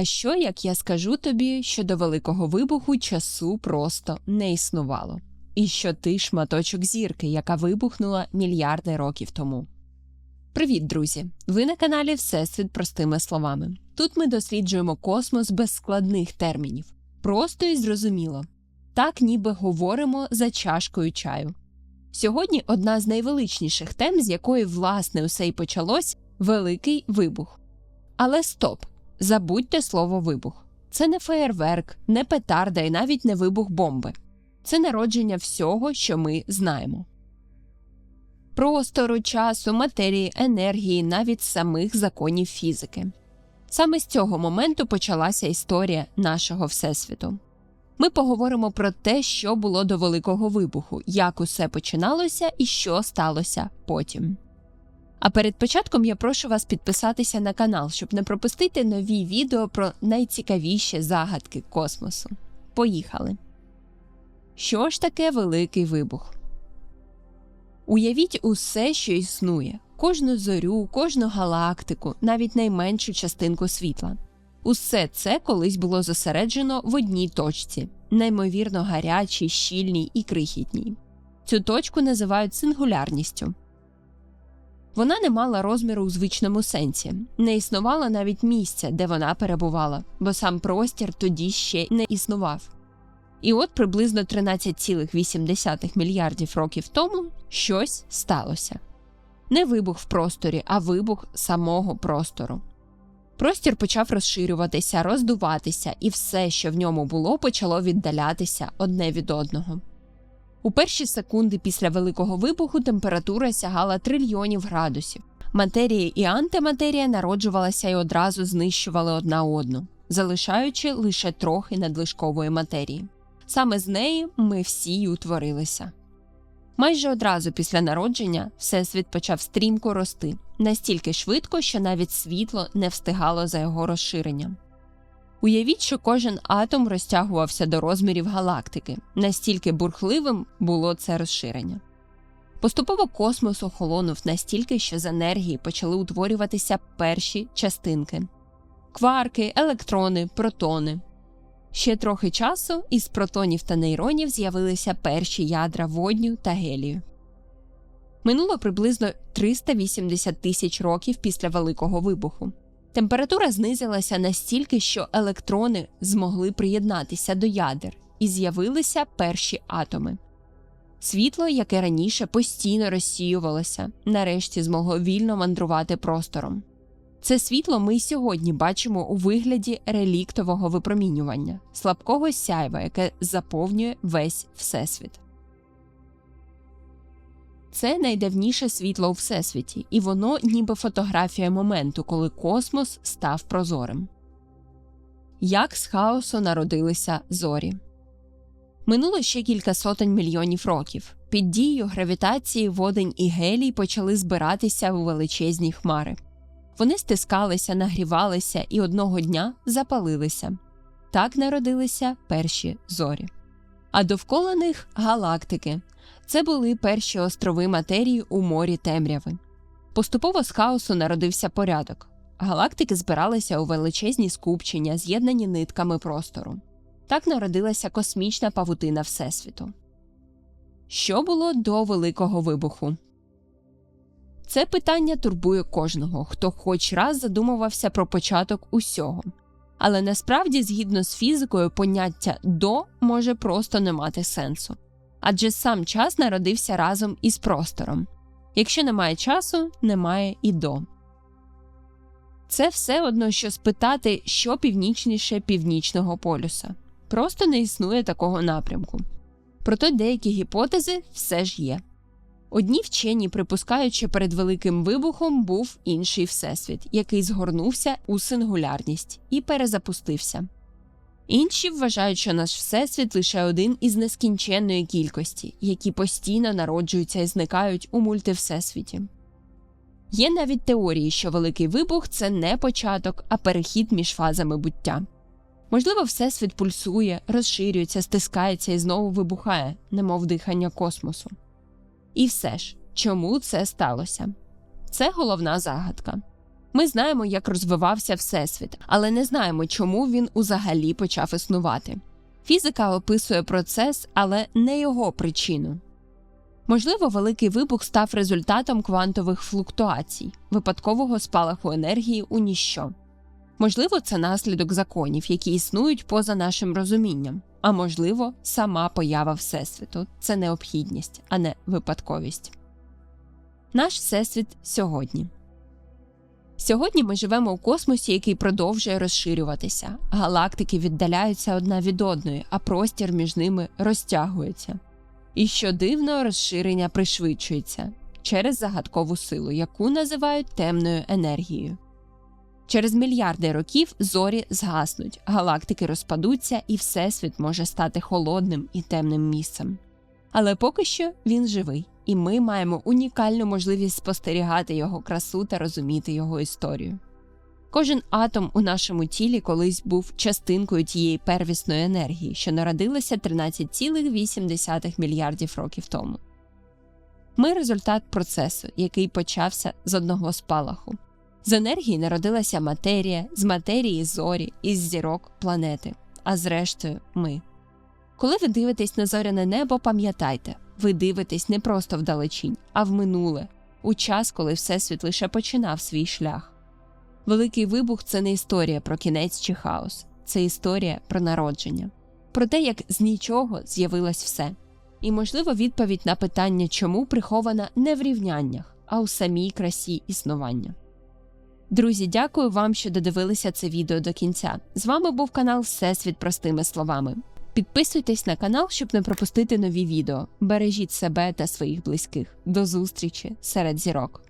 А що як я скажу тобі, що до великого вибуху часу просто не існувало, і що ти шматочок зірки, яка вибухнула мільярди років тому? Привіт, друзі! Ви на каналі Всесвіт простими словами. Тут ми досліджуємо космос без складних термінів, просто і зрозуміло. Так ніби говоримо за чашкою чаю. Сьогодні одна з найвеличніших тем, з якої власне усе й почалось великий вибух. Але стоп! Забудьте слово вибух. Це не феєрверк, не петарда і навіть не вибух бомби. Це народження всього, що ми знаємо. Простору, часу, матерії, енергії, навіть самих законів фізики. Саме з цього моменту почалася історія нашого Всесвіту. Ми поговоримо про те, що було до Великого вибуху, як усе починалося і що сталося потім. А перед початком я прошу вас підписатися на канал, щоб не пропустити нові відео про найцікавіші загадки космосу. Поїхали! Що ж таке великий вибух? Уявіть усе, що існує, кожну зорю, кожну галактику, навіть найменшу частинку світла. Усе це колись було зосереджено в одній точці, неймовірно гарячій, щільній і крихітній. Цю точку називають сингулярністю. Вона не мала розміру у звичному сенсі, не існувало навіть місця, де вона перебувала, бо сам простір тоді ще не існував. І от приблизно 13,8 мільярдів років тому щось сталося не вибух в просторі, а вибух самого простору. Простір почав розширюватися, роздуватися, і все, що в ньому було, почало віддалятися одне від одного. У перші секунди після великого вибуху температура сягала трильйонів градусів. Матерія і антиматерія народжувалася і одразу знищували одна одну, залишаючи лише трохи надлишкової матерії. Саме з неї ми всі й утворилися. Майже одразу після народження Всесвіт почав стрімко рости настільки швидко, що навіть світло не встигало за його розширенням. Уявіть, що кожен атом розтягувався до розмірів галактики, настільки бурхливим було це розширення. Поступово космос охолонув настільки, що з енергії почали утворюватися перші частинки кварки, електрони, протони. Ще трохи часу із протонів та нейронів з'явилися перші ядра водню та гелію. Минуло приблизно 380 тисяч років після Великого вибуху. Температура знизилася настільки, що електрони змогли приєднатися до ядер і з'явилися перші атоми. Світло, яке раніше постійно розсіювалося, нарешті змогло вільно мандрувати простором. Це світло ми й сьогодні бачимо у вигляді реліктового випромінювання, слабкого сяйва, яке заповнює весь Всесвіт. Це найдавніше світло у всесвіті, і воно ніби фотографія моменту, коли космос став прозорим. Як з хаосу народилися зорі. Минуло ще кілька сотень мільйонів років. Під дією гравітації водень і гелій почали збиратися у величезні хмари. Вони стискалися, нагрівалися і одного дня запалилися. Так народилися перші зорі. А довкола них галактики. Це були перші острови матерії у морі темряви. Поступово з хаосу народився порядок. Галактики збиралися у величезні скупчення, з'єднані нитками простору. Так народилася космічна павутина Всесвіту. Що було до Великого вибуху? Це питання турбує кожного, хто хоч раз задумувався про початок усього. Але насправді, згідно з фізикою, поняття до може просто не мати сенсу. Адже сам час народився разом із простором. Якщо немає часу, немає і до. Це все одно, що спитати, що північніше північного полюса. Просто не існує такого напрямку. Проте деякі гіпотези все ж є. Одні вчені припускають, що перед великим вибухом був інший всесвіт, який згорнувся у сингулярність і перезапустився. Інші вважають, що наш всесвіт лише один із нескінченної кількості, які постійно народжуються і зникають у мультивсесвіті. Є навіть теорії, що великий вибух це не початок, а перехід між фазами буття. Можливо, всесвіт пульсує, розширюється, стискається і знову вибухає, немов дихання космосу. І все ж, чому це сталося? Це головна загадка. Ми знаємо, як розвивався Всесвіт, але не знаємо, чому він узагалі почав існувати. Фізика описує процес, але не його причину. Можливо, великий вибух став результатом квантових флуктуацій, випадкового спалаху енергії у ніщо. Можливо, це наслідок законів, які існують поза нашим розумінням, а можливо, сама поява Всесвіту це необхідність, а не випадковість. Наш Всесвіт сьогодні. Сьогодні ми живемо у космосі, який продовжує розширюватися. Галактики віддаляються одна від одної, а простір між ними розтягується. І що дивно, розширення пришвидшується через загадкову силу, яку називають темною енергією. Через мільярди років зорі згаснуть, галактики розпадуться, і Всесвіт може стати холодним і темним місцем. Але поки що він живий, і ми маємо унікальну можливість спостерігати його красу та розуміти його історію. Кожен атом у нашому тілі колись був частинкою тієї первісної енергії, що народилася 13,8 мільярдів років тому. Ми результат процесу, який почався з одного спалаху. З енергії народилася матерія, з матерії зорі, із зірок планети, а зрештою ми. Коли ви дивитесь на зоряне небо, пам'ятайте, ви дивитесь не просто вдалечінь, а в минуле, у час, коли Всесвіт лише починав свій шлях. Великий вибух це не історія про кінець чи хаос, це історія про народження, про те, як з нічого з'явилось все. І, можливо, відповідь на питання, чому прихована не в рівняннях, а у самій красі існування. Друзі, дякую вам, що додивилися це відео до кінця. З вами був канал Всесвіт простими словами. Підписуйтесь на канал, щоб не пропустити нові відео. Бережіть себе та своїх близьких. До зустрічі серед зірок.